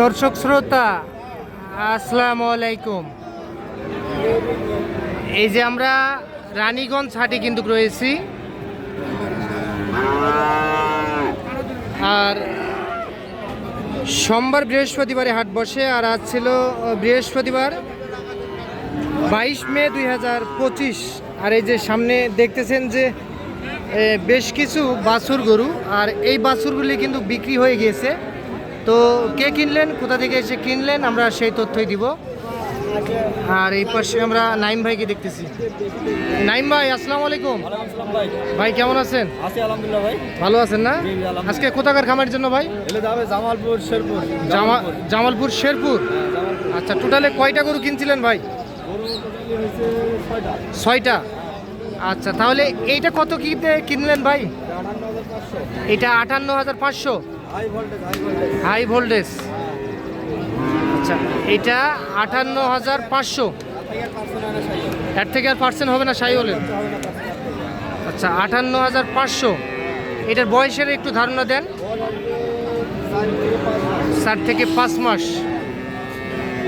দর্শক শ্রোতা, আসসালামু আলাইকুম। এই যে আমরা রানীগঞ্জ হাটে কিন্তু রয়েছি। আর সোমবার বৃহস্পতিবারে হাট বসে, আর আজ ছিল বৃহস্পতিবার বাইশ মে দুই হাজার পঁচিশ। আর এই যে সামনে দেখতেছেন যে বেশ কিছু বাছুর গরু, আর এই বাছুরগুলি কিন্তু বিক্রি হয়ে গিয়েছে। তো কে কিনলেন? কোথা থেকে এসে কিনলেন? আমরা সেই তথ্যই দিব। আর এই পাশে আমরা নাইম ভাইকে দেখতেছি। নাইম ভাই আসসালামু আলাইকুম। ভাই কেমন আছেন? আছি আলহামদুলিল্লাহ ভাই। ভালো আছেন না। আজকে কোথাকার খামারের জন্য ভাই? জামালপুর শেরপুর। জামা জামালপুর। শেরপুর? হ্যাঁ, আচ্ছা টোটালে কয়টা গরু কিনছিলেন ভাই? ছয়টা। আচ্ছা তাহলে এইটা কত কিনতে কিনলেন ভাই? এটা আটান্ন হাজার পাঁচশো। হাই ভোল্টেজ আচ্ছা এটা আটান্ন হাজার পাঁচশো। এর থেকে আর পার্সেন্ট হবে না সাই পাঁচশো আচ্ছা আটান্ন হাজার পাঁচশো। এটার বয়সের একটু ধারণা দেন। ষাট থেকে পাঁচ মাস।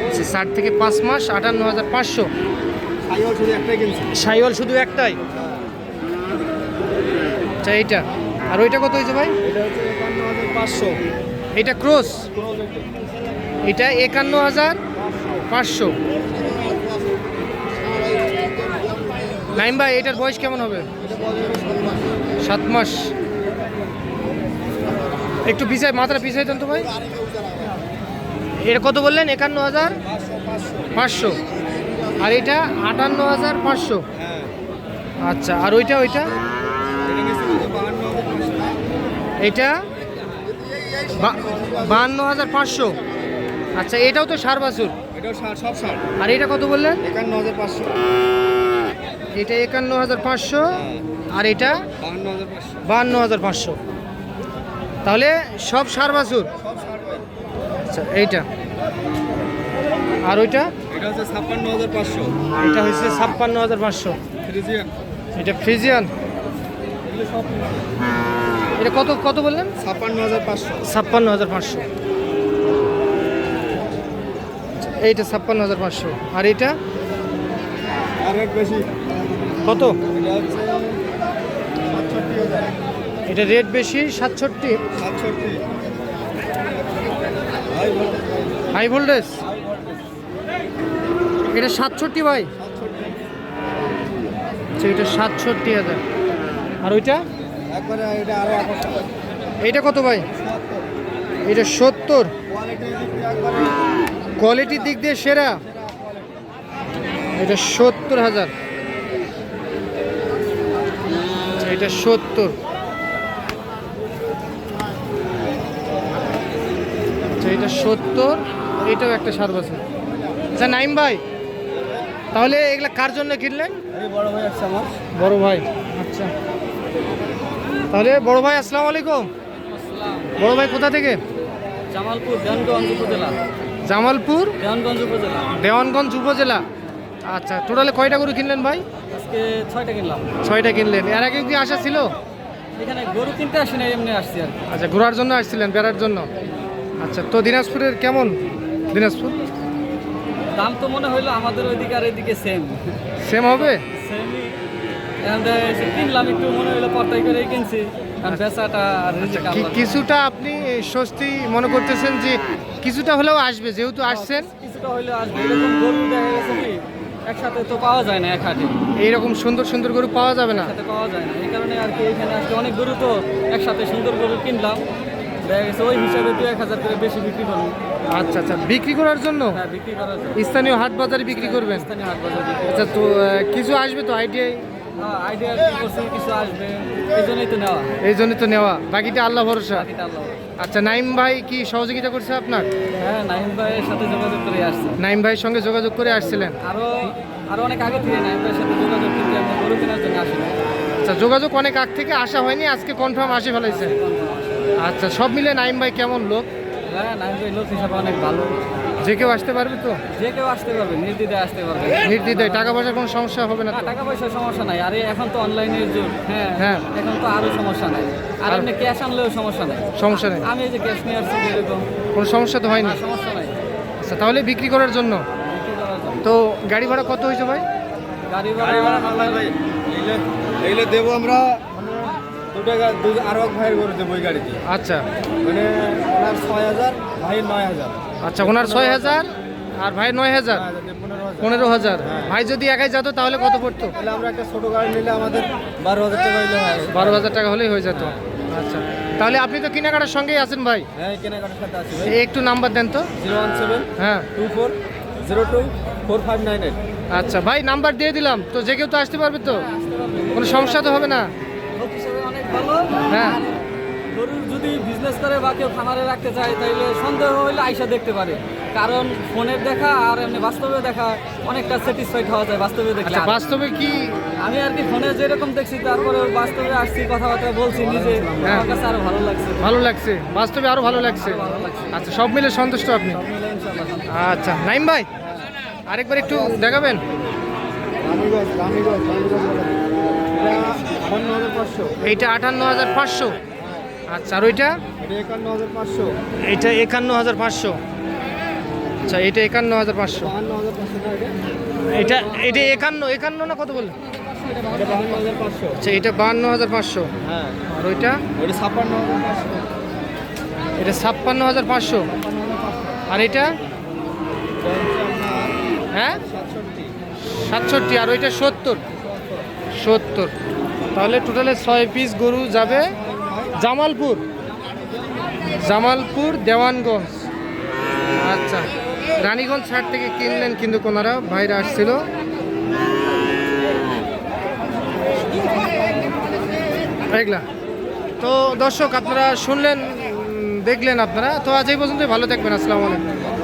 আচ্ছা, ষাট থেকে পাঁচ মাস আটান্ন হাজার পাঁচশো। সাইওয়াল শুধু একটাই। আচ্ছা এইটা। আর ওইটা কত হয়েছে ভাই? এটা হচ্ছে পাঁচশো। এটা ক্রস। এটা একান্ন হাজার পাঁচশো। নাইম ভাই এটার বয়স কেমন হবে? সাত মাস। একটু পিছাই মাথাটা পিছাই দেন তো ভাই। এটা কত বললেন? একান্ন হাজার পাঁচশো। আর এটা আটান্ন হাজার পাঁচশো। আচ্ছা আর ওইটা ওইটা? এটা বাহান্ন হাজার পাঁচশো। আচ্ছা এটাও তো সার বাছুর। এটাও সব ষাট আর এটা কত বললেন? একান্ন হাজার পাঁচশো। এটা একান্ন হাজার পাঁচশো। আর এটা? বাহান্ন হাজার পাঁচশো। তাহলে সব সার বাছুর। আচ্ছা এইটা। আর ওইটা? এটা হচ্ছে ছাপ্পান্ন হাজার পাঁচশো। এটা হচ্ছে ছাপ্পান্ন হাজার পাঁচশো। ফ্রিজিয়ান। এটা ফ্রিজিয়ান। সব এটা কত কত বললেন? ছাপ্পান্ন হাজার পাঁচশো। ছাপ্পান্ন হাজার পাঁচশো। এইটা ছাপ্পান্ন হাজার পাঁচশো। আর এটা? আর এক বেশি। কত? এটা রেট বেশি? সাতষট্টি? সাতষট্টি। High voltage? হাই ভোল্টেজ এটা সাতষট্টি ভাই। আচ্ছা এটা সাতষট্টি হাজার। আর ওইটা? এইটা কত ভাই? এটা সত্তর। কোয়ালিটির দিক দিয়ে সেরা। এটা সত্তর হাজার। আচ্ছা, এটা সত্তর। আচ্ছা এটা সত্তর। এটাও একটা সার বছর আচ্ছা নাইম ভাই তাহলে এগুলা কার জন্য কিনলেন? বড় ভাই আসছে আমার। বড় ভাই। আচ্ছা। তাহলে বড় ভাই আসসালামু আলাইকুম। বড় ভাই কোথা থেকে? জামালপুর দেওয়ানগঞ্জ উপজেলা। জামালপুর? দেওয়ানগঞ্জ উপজেলা। দেওয়ানগঞ্জ উপজেলা। আচ্ছা টোটালে কয়টা গরু কিনলেন ভাই? আজকে ছয়টা কিনলাম। ছয়টা কিনলেন। এর আগে কি আসা ছিল? এখানে গরু কিনতে আসি না এমনি আসছি আর আচ্ছা ঘোরার জন্য আসছিলেন বেড়ার জন্য। আচ্ছা তো দিনাজপুরের কেমন? দিনাজপুর? দাম তো মনে হইল আমাদের ওইদিকে আর এদিকে সেম সেম হবে? সেমই কিনলাম একটু মনে হইল পর্তাই করে কিনছি। কি- আল্লাহ। কিছুটা আপনি স্বস্তি মনে করতেছেন যে কিছুটা হলেও আসবে যেহেতু আসছেন? কিছুটা হইলে আসবে। এরকম গরু দেখা গেছে কি একসাথে তো পাওয়া যায় না এক হাটে। এইরকম সুন্দর সুন্দর গরু পাওয়া যাবে না? পাওয়া যায় না। এই কারণে আর কি এখানে আজকে অনেক গরু তো একসাথে সুন্দর গরু কিনলাম। দেখা গেছে ওই হিসাবে দু এক হাজার করে বেশি বিক্রি করব আচ্ছা আচ্ছা। বিক্রি করার জন্য? হ্যাঁ বিক্রি করার জন্য। স্থানীয় হাট বাজারে বিক্রি করবেন? স্থানীয় হাট বাজার আচ্ছা তো কিছু আসবে তো আইডিয়াই আইডিয়া কিছু আসবে এই জন্যই তো নেওয়া। এই জন্য তো নেওয়া। বাকিটা আল্লাহ ভরসা। আচ্ছা নাইম ভাই কি সহযোগিতা করছে আপনার? হ্যাঁ নাহিম ভাইয়ের সাথে যোগাযোগ করে আসছি। নাইম ভাইয়ের সঙ্গে যোগাযোগ করে আসছিলেন? অনেক আগে থেকে নাহিম ভাইয়ের সাথে যোগাযোগ কিন্তু আমি গরু কেনার জন্য আসি আচ্ছা যোগাযোগ অনেক আগ থেকে আসা হয়নি আজকে কনফার্ম আসে ফেলাইছে। আচ্ছা সব মিলে নাইম ভাই কেমন লোক? হ্যাঁ নাহিম ভাই লোক হিসাবে অনেক ভালো। যে কেউ আসতে পারবে তো? যে কেউ আসতে পারবে নির্দ্বিধায় আসতে পারবে। নির্দ্বিধায় টাকা পয়সার কোনো সমস্যা হবে না টাকা পয়সার সমস্যা নাই। আরে এখন তো অনলাইনের যুগ হ্যাঁ হ্যাঁ। এখন তো আরও সমস্যা নাই। আর এমনি ক্যাশ আনলেও সমস্যা নাই। সমস্যা নেই। আমি এই যে ক্যাশ নিয়ে আসছি এরকম। কোনো সমস্যা তো হয়নি? সমস্যা আচ্ছা তাহলে বিক্রি করার জন্য। তো গাড়ি ভাড়া কত হয়েছে ভাই? গাড়ি ভাড়া ভাড়া ভাই। এগুলো দেবো আমরা আরও এক ভাইয়ের ওই গাড়িতে। আচ্ছা। মানে ওনার ছয় হাজার ভাইয়ের নয় হাজার। আচ্ছা ওনার ছয় হাজার আর ভাই নয় হাজার? নয় হাজার। পনেরো হাজার। ভাই যদি একাই যেত তাহলে কত পড়তো? তাহলে আমরা একটা ছোটো গাড়ি নিলে আমাদের বারো হাজার টাকা হইলে বারো হাজার টাকা হলেই হয়ে যেত। আচ্ছা। তাহলে আপনি তো কেনাকাটার সঙ্গেই আছেন ভাই? হ্যাঁ কেনাকাটার সাথে আছে ভাই। একটু নাম্বার দেন তো। জিরো ওয়ান সেভেন হ্যাঁ। Two four zero two four five nine eight. আচ্ছা ভাই নাম্বার দিয়ে দিলাম। তো যে কেউ তো আসতে পারবে তো? কোনো সমস্যা তো হবে না? ভালো হ্যাঁ গরুর যদি বিজনেস করে বা কেউ খামারে রাখতে চায় তাইলে সন্দেহ হইলে আইসা দেখতে পারে। কারণ ফোনের দেখা আর এমনি বাস্তবে দেখা অনেকটা স্যাটিসফাইড হওয়া যায় বাস্তবে দেখলে আচ্ছা বাস্তবে কি আমি আর কি ফোনে যেরকম দেখছি তারপরে বাস্তবে আসছি কথাবার্তা বলছি নিজে হ্যাঁ। আমার কাছে আরও ভালো লাগছে। ভালো লাগছে? বাস্তবে আরও ভালো লাগছে? আচ্ছা সব মিলে সন্তুষ্ট আপনি? আচ্ছা নাইম ভাই আরেকবার একটু দেখাবেন? রানীগঞ্জ রানীগঞ্জ রানীগঞ্জ। এইটা আটান্ন হাজার পাঁচশো। আচ্ছা আর ওইটা? হাজার পাঁচশো এইটা একান্ন হাজার পাঁচশো। আচ্ছা এটা একান্ন হাজার পাঁচশো। এটা এটা একান্ন একান্ন না কত বললেন? আচ্ছা এটা বাহান্ন হাজার পাঁচশো। হ্যাঁ আর ওইটা? ছাপ্পান্ন এটা ছাপ্পান্ন হাজার পাঁচশো। আর এটা হ্যাঁ? সাতষট্টি, আর ওইটা সত্তর। সত্তর। তাহলে টোটালে ছয় পিস গরু যাবে জামালপুর। জামালপুর, দেওয়ানগঞ্জ। আচ্ছা রানীগঞ্জ ছাড় থেকে কিনলেন কিন্তু কোনারা, ভাইরা আসছিল। তো দর্শক, আপনারা শুনলেন দেখলেন আপনারা। তো আজ এই পর্যন্ত ভালো থাকবেন, আসসালামু আলাইকুম।